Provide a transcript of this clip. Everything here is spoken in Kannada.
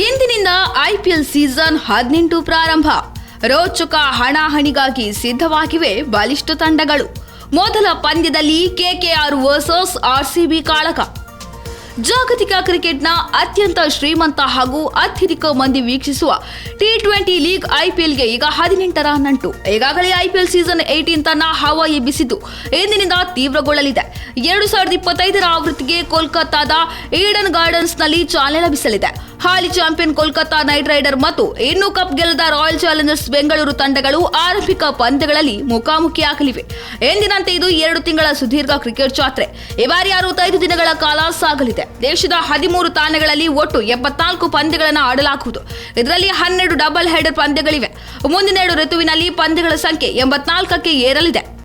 ಇಂದಿನಿಂದ ಐಪಿಎಲ್ ಸೀಸನ್ ಹದಿನೆಂಟು ಪ್ರಾರಂಭ. ರೋಚಕ ಹಣಾಹಣಿಗಾಗಿ ಸಿದ್ಧವಾಗಿವೆ ಬಲಿಷ್ಠ ತಂಡಗಳು. ಮೊದಲ ಪಂದ್ಯದಲ್ಲಿ ಕೆಕೆಆರ್ ವರ್ಸಸ್ ಆರ್ಸಿಬಿ ಕಾಳಕ ಜಾಗತಿಕ ಕ್ರಿಕೆಟ್ನ ಅತ್ಯಂತ ಶ್ರೀಮಂತ ಹಾಗೂ ಅತ್ಯಧಿಕ ಮಂದಿ ವೀಕ್ಷಿಸುವ ಟಿ ಟ್ವೆಂಟಿ ಲೀಗ್ ಐಪಿಎಲ್ಗೆ ಈಗ ಹದಿನೆಂಟರ ನಂಟು. ಈಗಾಗಲೇ ಐಪಿಎಲ್ ಸೀಸನ್ ಏಟೀನ್ ತನ್ನ ಹವಾಯಿ ಬಿಸಿದ್ದು ಇಂದಿನಿಂದ ತೀವ್ರಗೊಳ್ಳಲಿದೆ. ಎರಡು ಸಾವಿರದ ಇಪ್ಪತ್ತೈದರ ಆವೃತ್ತಿಗೆ ಕೋಲ್ಕತ್ತಾದ ಈಡನ್ ಗಾರ್ಡನ್ಸ್ನಲ್ಲಿ ಚಾಲನೆ ಲಭಿಸಲಿದೆ. ಹಾಲಿ ಚಾಂಪಿಯನ್ ಕೋಲ್ಕತ್ತಾ ನೈಟ್ ರೈಡರ್ ಮತ್ತು ಇನ್ನು ಕಪ್ ಗೆಲ್ಲದ ರಾಯಲ್ ಚಾಲೆಂಜರ್ಸ್ ಬೆಂಗಳೂರು ತಂಡಗಳು ಆರಂಭಿಕ ಪಂದ್ಯಗಳಲ್ಲಿ ಮುಖಾಮುಖಿಯಾಗಲಿವೆ ಎಂದಿನಂತೆ ಇದು ಎರಡು ತಿಂಗಳ ಸುದೀರ್ಘ ಕ್ರಿಕೆಟ್ ಜಾತ್ರೆ. ಈ ಬಾರಿ ಅರವತ್ತೈದು ದಿನಗಳ ಕಾಲ ಸಾಗಲಿದೆ. ದೇಶದ ಹದಿಮೂರು ತಾಣಗಳಲ್ಲಿ ಒಟ್ಟು ಎಪ್ಪತ್ನಾಲ್ಕು ಪಂದ್ಯಗಳನ್ನು ಆಡಲಾಗುವುದು. ಇದರಲ್ಲಿ ಹನ್ನೆರಡು ಡಬಲ್ ಹೆಡರ್ ಪಂದ್ಯಗಳಿವೆ. ಮುಂದಿನ ಎರಡು ಋತುವಿನಲ್ಲಿ ಪಂದ್ಯಗಳ ಸಂಖ್ಯೆ ಎಂಬತ್ನಾಲ್ಕಕ್ಕೆ ಏರಲಿದೆ.